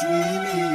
dreaming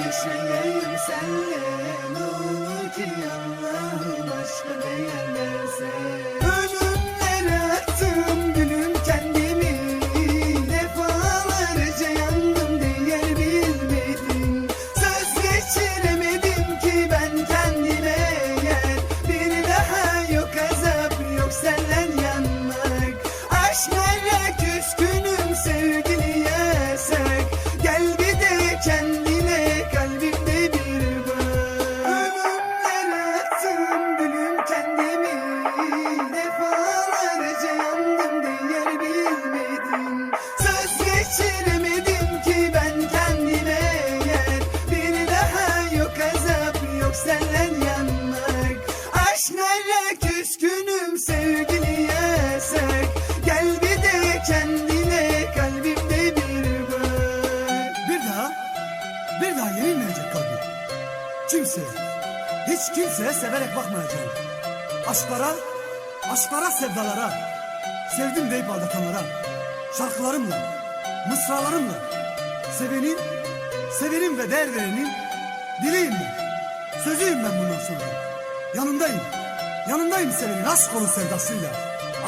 küskünüm sevgiliye sek Gel bir de kendine kalbimde bir bak. Bir daha, bir daha yenilmeyecek kalbim. Kimse, hiç kimseye severek bakmayacağım. Aşklara, aşklara sevdalara Sevdim deyip aldatanlara Şarkılarımla, mısralarımla Sevenin, sevenin ve değer verenin Dileğim ben Sözüyüm ben bundan sonra. Yanındayım, yanındayım sevenin Aşk dolu sevdasıyla.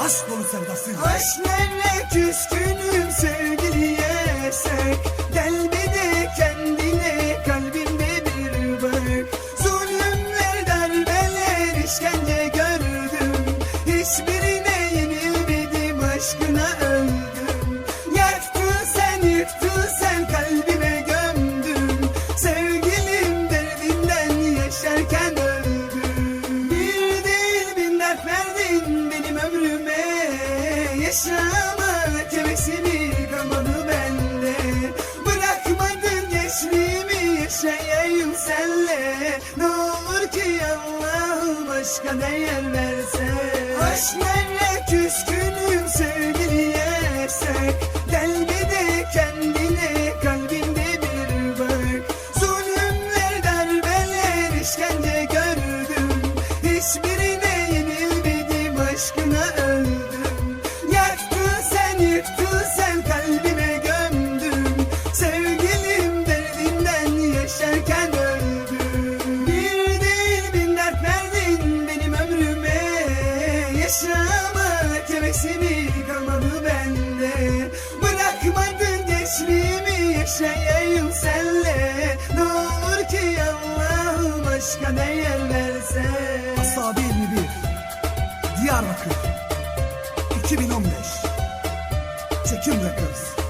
Aşk dolu sevdasıyla. Aşklarla küskünüm sevgiliye sek Gel bir de kendine kalbimde bir bak Zulümler darbeler işkence gördüm. Hiçbirine yenilmedim aşkına aşka değer verse Aşklarla küskünüm sevgiliye sek Hevesimi kalmadı bende. Bırakmadın gençliğimi yaşayayım senle. Ne olur ki Allah'ım aşka değer verse. Asabi 21 Diyarbakır. 2015 Çekim Records